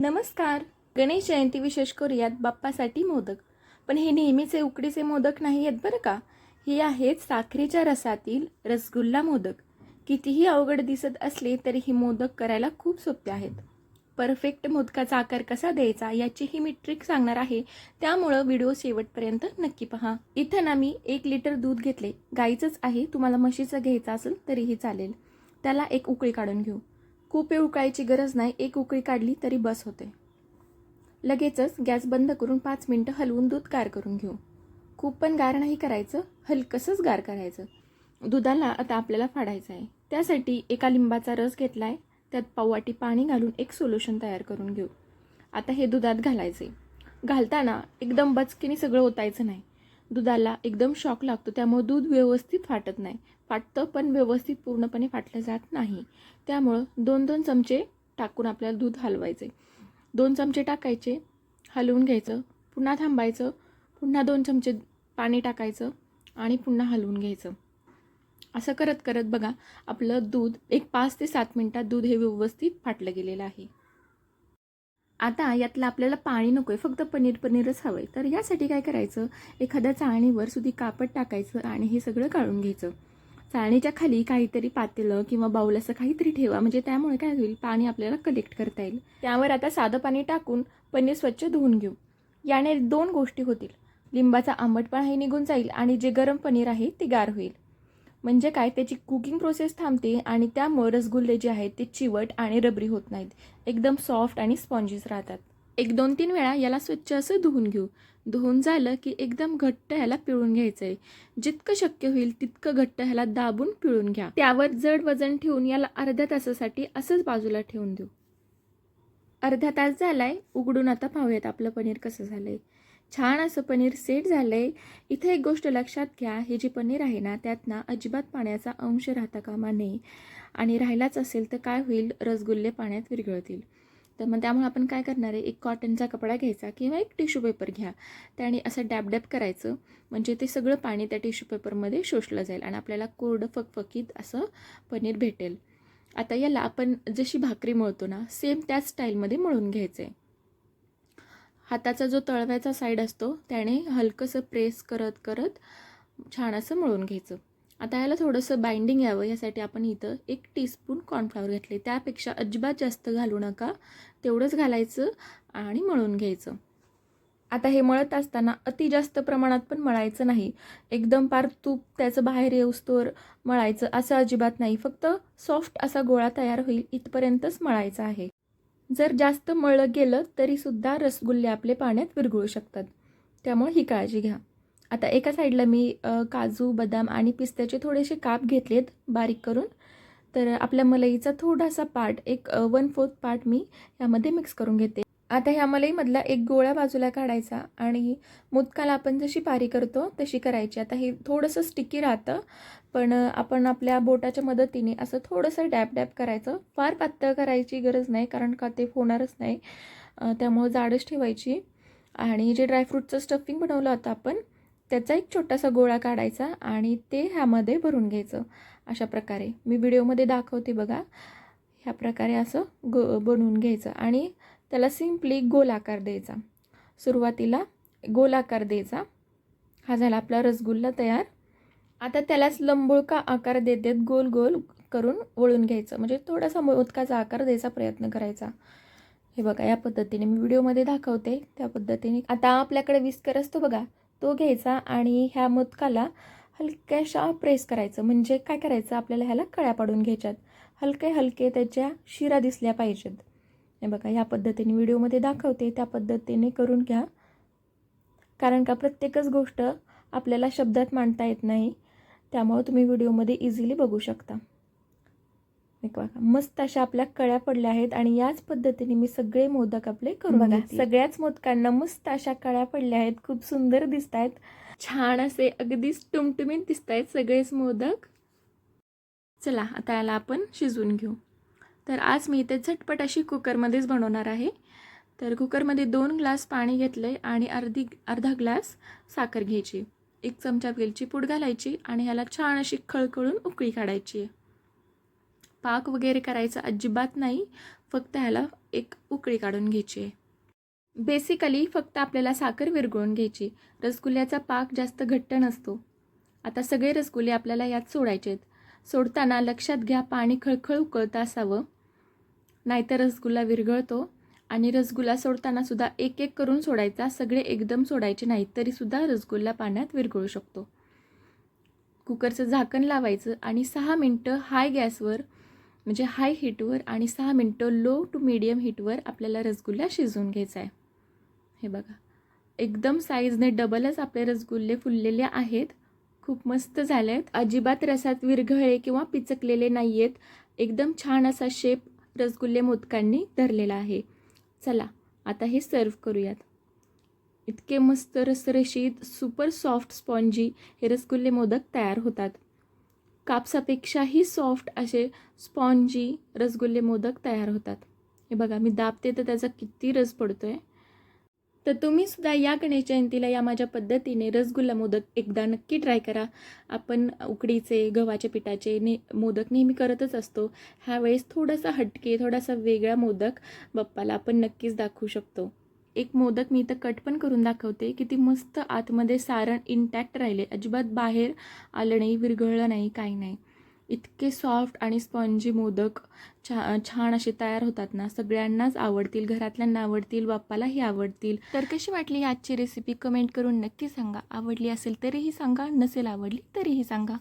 नमस्कार. गणेश जयंती विशेष करूयात बाप्पासाठी मोदक. पण हे नेहमीचे उकडीचे मोदक नाही आहेत बरं का? हे आहेत साखरेच्या रसातील रसगुल्ला मोदक. कितीही अवघड दिसत असले तरी हे मोदक करायला खूप सोपे आहेत. परफेक्ट मोदकाचा आकार कसा द्यायचा याचीही मी ट्रिक सांगणार आहे. त्यामुळं व्हिडिओ शेवटपर्यंत नक्की पहा. इथं ना मी एक लिटर दूध घेतले गाईचंच आहे. तुम्हाला म्हशीचं घ्यायचं असेल तरीही चालेल. त्याला एक उकळी काढून घेऊ. खूप वेळ उकळायची गरज नाही. एक उकळी काढली तरी बस होते. लगेचच गॅस बंद करून पाच मिनटं हलवून दूध गार करून घेऊ. खूप पण गार नाही करायचं हलकसंच गार करायचं. दुधाला आता आपल्याला फाडायचं आहे. त्यासाठी एका लिंबाचा रस घेतला आहे त्यात पाववाटी पाणी घालून एक सोल्युशन तयार करून घेऊ. आता हे दुधात घालायचे घालताना एकदम बचकीने सगळं ओतायचं नाही. दुधाला एकदम शॉक लागतो. त्यामुळं दूध व्यवस्थित फाटत नाही. फाटतं पण व्यवस्थित पूर्णपणे फाटलं जात नाही. त्यामुळं दोन दोन चमचे टाकून आपल्याला दूध हलवायचे दोन चमचे टाकायचे हलवून घ्यायचं पुन्हा थांबायचं पुन्हा दोन चमचे पाणी टाकायचं आणि पुन्हा हलवून घ्यायचं. असं करत करत बघा आपलं दूध एक पाच ते सात मिनटात दूध हे व्यवस्थित फाटलं गेलेलं आहे. आता यातलं आपल्याला पाणी नको आहे फक्त पनीर पनीरच हवं आहे तर यासाठी काय करायचं? एखाद्या चाळणीवर सुधी कापड टाकायचं आणि हे सगळं काढून घ्यायचं. चाळणीच्या खाली काहीतरी पातेलं किंवा बाऊल असं काहीतरी ठेवा म्हणजे त्यामुळे काय होईल? पाणी आपल्याला कलेक्ट करता येईल. त्यावर आता साधं पाणी टाकून पनीर स्वच्छ धुवून घेऊ. याने दोन गोष्टी होतील. लिंबाचा आंबटपणाही निघून जाईल आणि जे गरम पनीर आहे ते गार होईल. म्हणजे काय त्याची कुकिंग प्रोसेस थांबते आणि त्यामुळे रसगुल्ले जे आहेत ते चिवट आणि रबरी होत नाहीत. एकदम सॉफ्ट आणि स्पॉन्जीस राहतात. एक दोन तीन वेळा याला स्वच्छ असं धुवून घेऊ. धुवून झालं की एकदम घट्ट ह्याला पिळून घ्यायचं आहे जितकं शक्य होईल तितकं घट्ट ह्याला दाबून पिळून घ्या. त्यावर जड वजन ठेवून याला अर्ध्या तासासाठी असंच बाजूला ठेवून देऊ. अर्धा तास झालाय उघडून आता पाहूयात आपलं पनीर कसं झालंय. छान असं पनीर सेट झालं आहे इथे एक गोष्ट लक्षात घ्या हे जे पनीर आहे ना त्यात ना अजिबात पाण्याचा अंश राहता कामा नये. आणि राहिलाच असेल तर काय होईल? रसगुल्ले पाण्यात विरघळतील. तर मग त्यामुळे आपण काय करणार आहे? एक कॉटनचा कपडा घ्यायचा किंवा एक टिश्यू पेपर घ्या. त्याने असं डॅब डॅब करायचं. म्हणजे ते सगळं पाणी त्या टिश्यू पेपरमध्ये शोषलं जाईल आणि आपल्याला कोरडं फकफकीत असं पनीर भेटेल. आता याला आपण जशी भाकरी मळतो ना सेम त्याच स्टाईलमध्ये मळून घ्यायचं आहे हाताचा जो तळव्याचा साईड असतो त्याने हलकंसं प्रेस करत करत छान असं मळून घ्यायचं. आता याला थोडंसं बाइंडिंग यावं यासाठी आपण इथं एक टीस्पून कॉर्नफ्लॉवर घेतले. त्यापेक्षा अजिबात जास्त घालू नका. तेवढंच घालायचं आणि मळून घ्यायचं. आता हे मळत असताना अति जास्त प्रमाणात पण मळायचं नाही. एकदम पार तूप त्याचं बाहेर येऊस्तोवर मळायचं असं अजिबात नाही. फक्त सॉफ्ट असा गोळा तयार होईल इथपर्यंतच मळायचा आहे. जर जास्त मळलं गेलं तरीसुद्धा रसगुल्ले आपले पाण्यात विरघळू शकतात. त्यामुळे ही काळजी घ्या. आता एका साईडला मी काजू बदाम आणि पिस्त्याचे थोडेसे काप घेतलेत बारीक करून. तर आपल्या मलईचा थोडासा पार्ट एक वन फोर्थ पार्ट मी यामध्ये मिक्स करून घेते. आता ह्या मलईमधला एक गोळा बाजूला काढायचा आणि मुदकाला आपण जशी पारी करतो तशी करायची. आता हे थोडंसं स्टिकी राहतं पण आपण आपल्या बोटाच्या मदतीने असं थोडंसं डॅप डॅप करायचं. फार पातळ करायची गरज नाही कारण का ते होणारच नाही. त्यामुळं जाडच ठेवायची. आणि जे ड्रायफ्रूटचं स्टफिंग बनवलं होतं आपण त्याचा एक छोटासा गोळा काढायचा आणि ते ह्यामध्ये भरून घ्यायचं. अशा प्रकारे. मी व्हिडिओमध्ये दाखवते बघा. ह्या प्रकारे असं गो बनवून घ्यायचं. आणि त्याला सिम्पली गोल आकार द्यायचा. सुरुवातीला गोल आकार द्यायचा. हा झाला आपला रसगुल्ला तयार. आता त्यालाच लंबोळका आकार देत देत गोल गोल करून वळून घ्यायचं. म्हणजे थोडासा मोदकाचा आकार द्यायचा प्रयत्न करायचा. हे बघा या पद्धतीने मी व्हिडिओमध्ये दाखवते. त्या पद्धतीने आता आपल्याकडे विस्कर असतो बघा तो घ्यायचा आणि ह्या मोदकाला हलक्याशा प्रेस करायचं. म्हणजे काय करायचं? आपल्याला ह्याला कळ्या पाडून घ्यायच्यात. हलके हलके त्याच्या शिरा दिसल्या पाहिजेत. हे बघा या पद्धतीने व्हिडिओमध्ये दाखवते. त्या पद्धतीने करून घ्या. कारण का प्रत्येकच गोष्ट आपल्याला शब्दात मांडता येत नाही. त्यामुळे तुम्ही व्हिडिओमध्ये इझिली बघू शकता. एक बघा मस्त अशा आपल्या कळ्या पडल्या आहेत आणि याच पद्धतीने मी सगळे मोदक आपले करून बघा सगळ्याच मोदकांना मस्त अशा कळ्या पडल्या आहेत. खूप सुंदर दिसत आहेत छान असे अगदीच टुमटुमीत दिसत आहेत सगळेच मोदक. चला आता याला आपण शिजवून घेऊ. तर आज मी इथे झटपट अशी कुकरमध्येच बनवणार आहे. तर कुकरमध्ये दोन ग्लास पाणी घेतलं आहे आणि अर्धी अर्धा ग्लास साखर घ्यायची. एक चमचा वेलची पूड घालायची आणि ह्याला छान अशी खळखळून उकळी काढायची. पाक वगैरे करायचं अजिबात नाही फक्त ह्याला एक उकळी काढून घ्यायची. आहे बेसिकली फक्त आपल्याला साखर विरघळून घ्यायची. रसगुल्ल्याचा पाक जास्त घट्ट नसतो. आता सगळे रसगुल्ले आपल्याला यात सोडायचे आहेत सोडताना लक्षात घ्या पाणी खळखळ उकळतं असावं. नाहीतर रसगुल्ला विरघळतो आणि रसगुल्ला सोडताना सुद्धा एक एक करून सोडायचा सगळे एकदम सोडायचे नाहीत तरीसुद्धा रसगुल्ला पाण्यात विरघळू शकतो. कुकरचं झाकण लावायचं आणि सहा मिनटं हाय गॅसवर म्हणजे हाय हीटवर आणि सहा मिनटं लो टू मिडियम हीटवर आपल्याला रसगुल्ला शिजवून घ्यायचा आहे हे बघा. एकदम साईजने डबलच आपले रसगुल्ले फुललेले आहेत. खूप मस्त झाले आहेत अजिबात रसात विरघळले किंवा पिचकलेले नाही आहेत एकदम छान असा शेप रसगुल्ले मोदकांनी धरलेला आहे. चला आता हे सर्व करूयात. इतके मस्त रसरशीत सुपर सॉफ्ट स्पॉन्जी हे रसगुल्ले मोदक तयार होतात. कापसापेक्षाही सॉफ्ट असे स्पॉन्जी रसगुल्ले मोदक तयार होतात. हे बघा मी दाबते तर त्याचा किती रस पडतो आहे तर तुम्ही सुद्धा या गणेश जयंतीला या माझ्या पद्धतीने रसगुल्ला मोदक एकदा नक्की ट्राय करा. आपण उकडीचे गव्हाच्या पिठाचे ने मोदक नेहमी करतच असतो. ह्यावेळेस थोडासा हटके थोडासा वेगळा मोदक बाप्पाला आपण नक्कीच दाखवू शकतो. एक मोदक मी इथं कट पण करून दाखवते किती मस्त आतमध्ये सारण इंटॅक्ट राहिले. अजिबात बाहेर आलं नाही विरघळलं नाही काही नाही. इतके सॉफ्ट आणि स्पॉन्जी मोदक छा छान असे तयार होतात ना सगळ्यांनाच आवडतील घरातल्यांना आवडतील बाप्पालाही आवडतील. तर कशी वाटली आजची रेसिपी कमेंट करून नक्की सांगा. आवडली असेल तरीही सांगा नसेल आवडली तरीही सांगा.